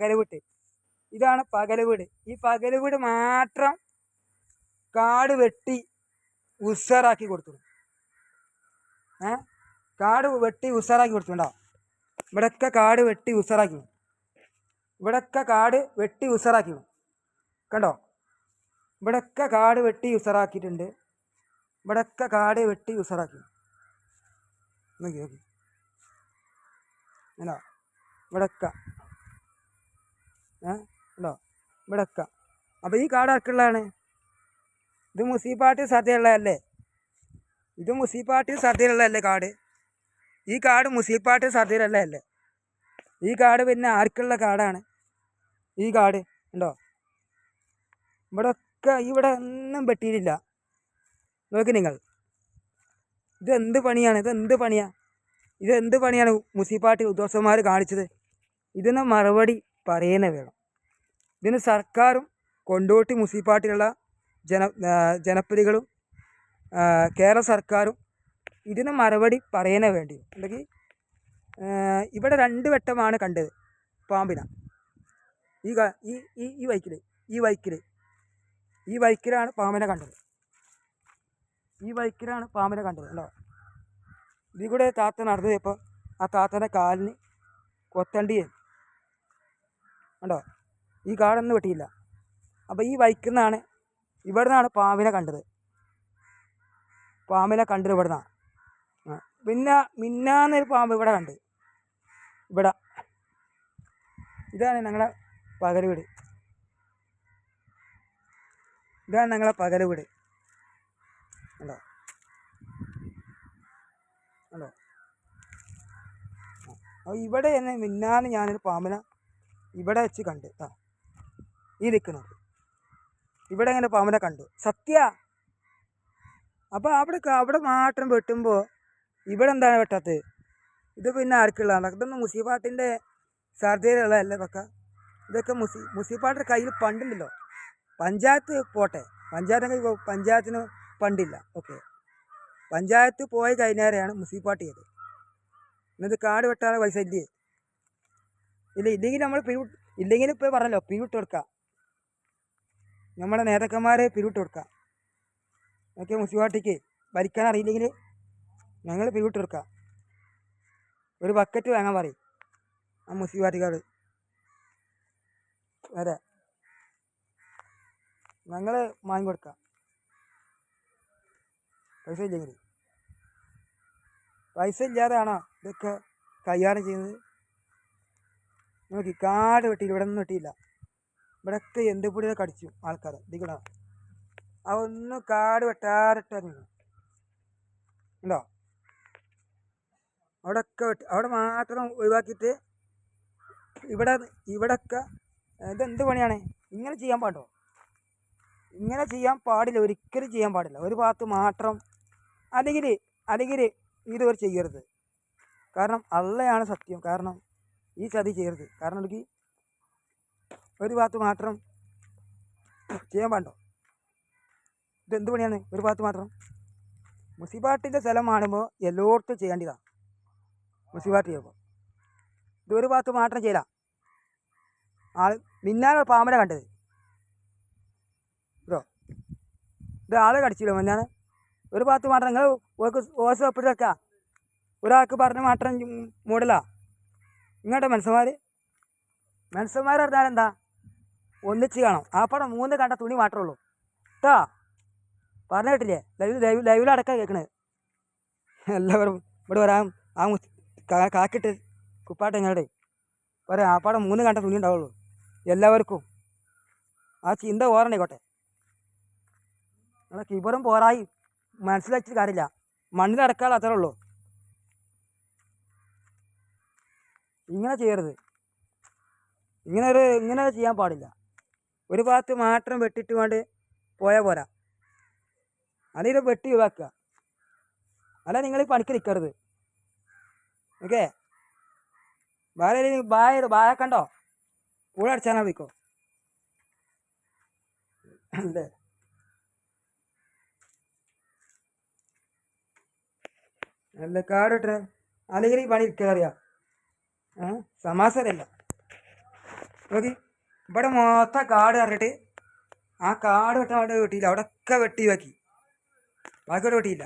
പകൽ വീട്ട് ഇതാണ് പകലവീട് ഈ പകലവീട് മാത്രം കാട് വെട്ടി ഉഷാറാക്കി കൊടുത്തു ഏ? കാട് വെട്ടി ഉഷാറാക്കി കൊടുത്തുണ്ടോ ഇവിടൊക്കെ കാട് വെട്ടി ഉഷാറാക്കി ഇവിടൊക്കെ കാട് വെട്ടി ഉഷാറാക്കി കണ്ടോ? ഇവിടൊക്കെ കാട് വെട്ടി ഉഷാറാക്കിയിട്ടുണ്ട് ഇവിടൊക്കെ കാട് വെട്ടി ഉഷാറാക്കി നോക്കി നോക്കി. അല്ല ഏ? ഉണ്ടോ? വെക്കാം. അപ്പോൾ ഈ കാട് ആർക്കുള്ളതാണ്? ഇത് മുസീപ്പാട്ടി സദ്യയുള്ളതല്ലേ ഇത് മുസീപ്പാട്ടി സദ്യയുള്ളതല്ലേ കാട്? ഈ കാട് മുസീപ്പാട്ടി സാധ്യതയുള്ളതല്ലേ? ഈ കാട് പിന്നെ ആർക്കുള്ള കാടാണ്? ഈ കാട് ഉണ്ടോ? ഇവിടെ ഒക്കെ ഇവിടെ ഒന്നും വെട്ടിയിട്ടില്ല നോക്കി നിങ്ങൾ. ഇത് എന്ത് പണിയാണ്? ഇത് എന്ത് പണിയാ? ഇത് എന്ത് പണിയാണ് മുനിസിപ്പാലിറ്റി ഉദ്യോഗസ്ഥന്മാർ കാണിച്ചത്? ഇതിന് മറുപടി പറയുന്നേ വേണം. ഇതിന് സർക്കാരും കൊണ്ടോട്ടി മുനിസിപ്പാലിറ്റിയിലുള്ള ജന ജനപ്രതികളും കേരള സർക്കാരും ഇതിന് മറുപടി പറയുന്നേ വേണ്ടി. അല്ലെങ്കിൽ ഇവിടെ രണ്ട് വട്ടമാണ് കണ്ടത്. പാമ്പിന. ഈ ഈ ഈ ബൈക്കിൽ ഈ വൈക്കിൽ ഈ വൈക്കിലാണ് പാമ്പിനെ കണ്ടത്. ഈ വൈക്കിലാണ് പാമ്പിനെ കണ്ടത് അല്ലോ ഇതിൽ കൂടെ താത്ത നടന്നു പോയപ്പോൾ ആ താത്തന്റെ കാലിന് കൊത്തണ്ടിയേ കണ്ടോ? ഈ കാടൊന്നും വെട്ടിയില്ല. അപ്പോൾ ഈ ബൈക്കിൽ ഇവിടെ നിന്നാണ് പാമ്പിനെ കണ്ടത്. പാമ്പിനെ കണ്ടത് ഇവിടെ നിന്നാണ് പിന്നെ മിന്നാന്നൊരു പാമ്പ് ഇവിടെ കണ്ട്. ഇവിടെ. ഇതാണ് ഞങ്ങളെ പകൽ വീട് ഇതാണ് ഞങ്ങളെ പകൽ വീട് ഉണ്ടോ ഉണ്ടോ അപ്പോൾ ഇവിടെ തന്നെ മിന്നാന്ന് ഞാനൊരു പാമ്പിനെ ഇവിടെ വെച്ച് കണ്ട്. ആ ഈ നിൽക്കുന്നത്. ഇവിടെ ഇങ്ങനെ പാമ്പിനെ കണ്ടു. സത്യ. അപ്പോൾ അവിടെ അവിടെ മാത്രം വെട്ടുമ്പോൾ ഇവിടെ എന്താണ് വെട്ടാത്തത് ഇത് പിന്നെ ആർക്കുള്ളതാണ്? ഇതൊന്നും മുസീബാട്ടിന്റെ സർജറിയുള്ളതല്ലേ പക്ക. ഇതൊക്കെ മുസി മുസീബാട്ടിന്റെ കയ്യിൽ പണ്ടുണ്ടല്ലോ. പഞ്ചായത്ത് പോട്ടെ. പഞ്ചായത്ത് പഞ്ചായത്തിന് പണ്ടില്ല. ഓക്കെ. പഞ്ചായത്ത് പോയി കഴിഞ്ഞാരെയാണ് മുനിസിപ്പാലിറ്റി ചെയ്തത്. എന്നിട്ട് കാട് വെട്ടാതെ പൈസ ഇല്ലേ? ഇല്ല ഇല്ലെങ്കിൽ നമ്മൾ പിരിവിട്ട് ഇല്ലെങ്കിൽ ഇപ്പോൾ പറഞ്ഞല്ലോ പിരിവിട്ട് കൊടുക്കാം. നമ്മുടെ നേതാക്കന്മാരെ പിരിവിട്ട് കൊടുക്കാം ഓക്കെ മുസ്ലിം പാർട്ടിക്ക് ഭരിക്കാൻ അറിയില്ലെങ്കിൽ ഞങ്ങൾ പിരിവിട്ട് കൊടുക്കാം ഒരു ബക്കറ്റ് വാങ്ങാൻ പറയും. ആ മുസ്ലിം പാർട്ടിക്കാർ അതെ. ഞങ്ങൾ വാങ്ങി കൊടുക്കാം പൈസ ഇല്ലെങ്കിൽ. പൈസ ഇല്ലാതെയാണോ ഇതൊക്കെ കൈകാര്യം ചെയ്യുന്നത്? നോക്കി കാട് വെട്ടിയില്ല ഇവിടെ ഒന്നും വെട്ടിയില്ല ഇവിടെയൊക്കെ എന്ത് പൊടിയൊക്കെ കടിച്ചു ആൾക്കാർ ഇതിക്കട അതൊന്നും കാട് വെട്ടാറിട്ടായിരുന്നു ഉണ്ടോ അവിടെയൊക്കെ വെട്ടി അവിടെ മാത്രം ഒഴിവാക്കിയിട്ട് ഇവിടെ ഇവിടെയൊക്കെ ഇതെന്ത് പണിയാണ്? ഇങ്ങനെ ചെയ്യാൻ പാടോ? ഇങ്ങനെ ചെയ്യാൻ പാടില്ല. ഒരിക്കലും ചെയ്യാൻ പാടില്ല. ഒരു ഭാഗത്ത് മാത്രം അല്ലെങ്കിൽ അല്ലെങ്കിൽ ഇതുവരെ ചെയ്യരുത്. കാരണം അള്ളയാണ് സത്യം. കാരണം ഈ ചതി ചെയ്യരുത്. കാരണം എനിക്ക് ഒരു ഭാഗത്ത് മാത്രം ചെയ്യാൻ പാടോ ഇതെന്ത് പണിയാണ്? ഒരു ഭാഗത്ത് മാത്രം. മുസിബാട്ടിന്റെ സ്ഥലം കാണുമ്പോൾ എല്ലായിടത്തും ചെയ്യേണ്ടതാണ് മുസിബാട്ട് ചെയ്യുമ്പോൾ ഇത് ഒരു ഭാഗത്ത് മാത്രം ചെയ്യല. ആൾ മിന്നാണ് പാമ്പനെ കണ്ടത്. ഇതോ? ഇത് ആളെ കടിച്ചില്ല മിന്നാണ് ഒരു ഭാഗത്ത് മാത്രം നിങ്ങൾ ഓക്ക് ഓസ് ഒപ്പിട്ട് ഒരാൾക്ക് പറഞ്ഞ മാത്രം മൂടലാ. ഇങ്ങോട്ടെ മനസ്സന്മാർ മനസ്സന്മാർ പറഞ്ഞാൽ എന്താ ഒന്നിച്ച് കാണും. ആ പടം മൂന്ന് കണ്ട തുണി മാത്രമേ ഉള്ളൂ. കേട്ടോ പറഞ്ഞു കേട്ടില്ലേ? ലൈവ് ലൈവ് ലൈവിലടക്കം കേൾക്കണത് എല്ലാവരും ഇവിടെ വരാൻ ആ കാക്കിട്ട് കുപ്പാട്ട് ഞങ്ങളുടെ പറയാം ആ പടം മൂന്ന് കണ്ട തുണി ഉണ്ടാവുള്ളൂ. എല്ലാവർക്കും ആ ചിന്ത ഓർമ്മയായിക്കോട്ടെ നിങ്ങളെ കിബറും പോരായി മനസ്സിലാക്കിയിട്ട് കാര്യമില്ല. മണ്ണിലടക്കാതെ അത്രേ ഉള്ളൂ. ഇങ്ങനെ ചെയ്യരുത്. ഇങ്ങനെ ഒരു ഇങ്ങനെ ചെയ്യാൻ പാടില്ല. ഒരു ഭാഗത്ത് മാത്രം വെട്ടിട്ട് കൊണ്ട് പോയാൽ പോരാ. അല്ലെങ്കിൽ വെട്ടി ഒഴിവാക്കുക. അല്ല നിങ്ങൾ പണിക്ക് നിൽക്കരുത് ഓക്കെ? വേറെ ബായ ബായ കണ്ടോ? കൂടെ അടിച്ചാൽ വിൽക്കോ അല്ലേ? അല്ല കാടിട്ട് അല്ലെങ്കിൽ ഈ പണി ഏ? സമാസരല്ല നോക്കി. ഇവിടെ മൊത്തം കാട് കറിയിട്ട് ആ കാട് വെട്ടാൻ വേണ്ടി വെട്ടിയില്ല. അവിടെ ഒക്കെ വെട്ടി ബാക്കി ഇവിടെ വെട്ടിയില്ല.